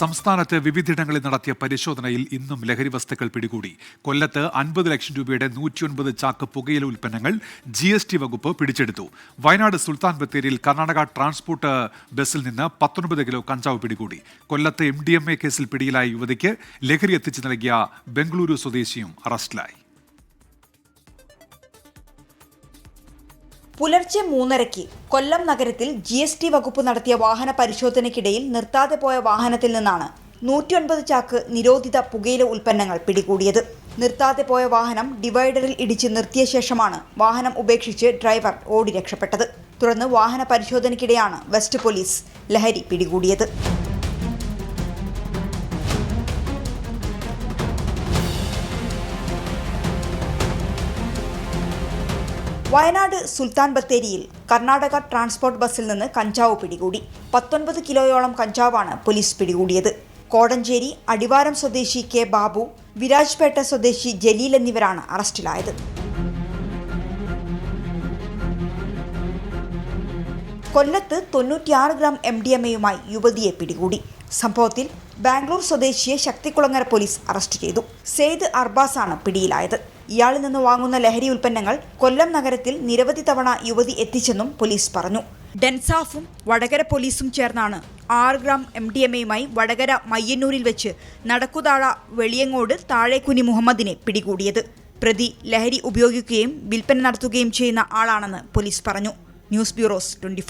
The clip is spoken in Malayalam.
സംസ്ഥാനത്ത് വിവിധയിടങ്ങളിൽ നടത്തിയ പരിശോധനയിൽ ഇന്നും ലഹരി വസ്തുക്കൾ പിടികൂടി. കൊല്ലത്ത് അൻപത് ലക്ഷം രൂപയുടെ നൂറ്റിയൊൻപത് ചാക്ക് പുകയില ഉൽപ്പന്നങ്ങൾ ജി എസ് ടി വകുപ്പ് പിടിച്ചെടുത്തു. വയനാട് സുൽത്താൻ ബത്തേരിയിൽ കർണാടക ട്രാൻസ്പോർട്ട് ബസ്സിൽ നിന്ന് പത്തൊൻപത് കിലോ കഞ്ചാവ് പിടികൂടി. കൊല്ലത്ത് എം കേസിൽ പിടിയിലായ യുവതിക്ക് ലഹരി എത്തിച്ചു നൽകിയ ബംഗളൂരു സ്വദേശിയും അറസ്റ്റിലായി. പുലർച്ചെ മൂന്നരയ്ക്ക് കൊല്ലം നഗരത്തിൽ ജി എസ് ടി വകുപ്പ് നടത്തിയ വാഹന പരിശോധനയ്ക്കിടയിൽ നിർത്താതെ പോയ വാഹനത്തിൽ നിന്നാണ് നൂറ്റിയൊൻപത് ചാക്ക് നിരോധിത പുകയില ഉൽപ്പന്നങ്ങൾ പിടികൂടിയത്. നിർത്താതെ പോയ വാഹനം ഡിവൈഡറിൽ ഇടിച്ച് നിർത്തിയ ശേഷമാണ് വാഹനം ഉപേക്ഷിച്ച് ഡ്രൈവർ ഓടി രക്ഷപ്പെട്ടത്. തുടർന്ന് വാഹന പരിശോധനയ്ക്കിടെയാണ് വെസ്റ്റ് പോലീസ് ലഹരി പിടികൂടിയത്. വയനാട് സുൽത്താൻ ബത്തേരിയിൽ കർണാടക ട്രാൻസ്പോർട്ട് ബസ്സിൽ നിന്ന് കഞ്ചാവ് പിടികൂടി. പത്തൊൻപത് കിലോയോളം കഞ്ചാവാണ് പോലീസ് പിടികൂടിയത്. കോടഞ്ചേരി അടിവാരം സ്വദേശി കെ ബാബു വിരാജ്പേട്ട സ്വദേശി ജലീൽ എന്നിവരാണ് അറസ്റ്റിലായത്. കൊല്ലത്ത് തൊണ്ണൂറ്റിയാറ് ഗ്രാം എം ഡി എം എയുമായി യുവതിയെ പിടികൂടി. സംഭവത്തിൽ ബാംഗ്ലൂർ സ്വദേശിയെ ശക്തികുളങ്ങര പോലീസ് അറസ്റ്റ് ചെയ്തു. സെയ്ദ് അർബാസാണ് പിടിയിലായത്. ഇയാളിൽ നിന്ന് വാങ്ങുന്ന ലഹരി ഉൽപ്പന്നങ്ങൾ കൊല്ലം നഗരത്തിൽ നിരവധി തവണ യുവതി എത്തിച്ചെന്നും പോലീസ് പറഞ്ഞു. ഡെൻസാഫും വടകര പോലീസും ചേർന്നാണ് ആറ് ഗ്രാം എം ഡി എം എയുമായി വടകര മയ്യന്നൂരിൽ വെച്ച് നടക്കുതാഴ വെളിയങ്ങോട് താഴേക്കുനി മുഹമ്മദിനെ പിടികൂടിയത്. പ്രതി ലഹരി ഉപയോഗിക്കുകയും വിൽപ്പന നടത്തുകയും ചെയ്യുന്ന ആളാണെന്ന് പോലീസ് പറഞ്ഞു. News bureaus twenty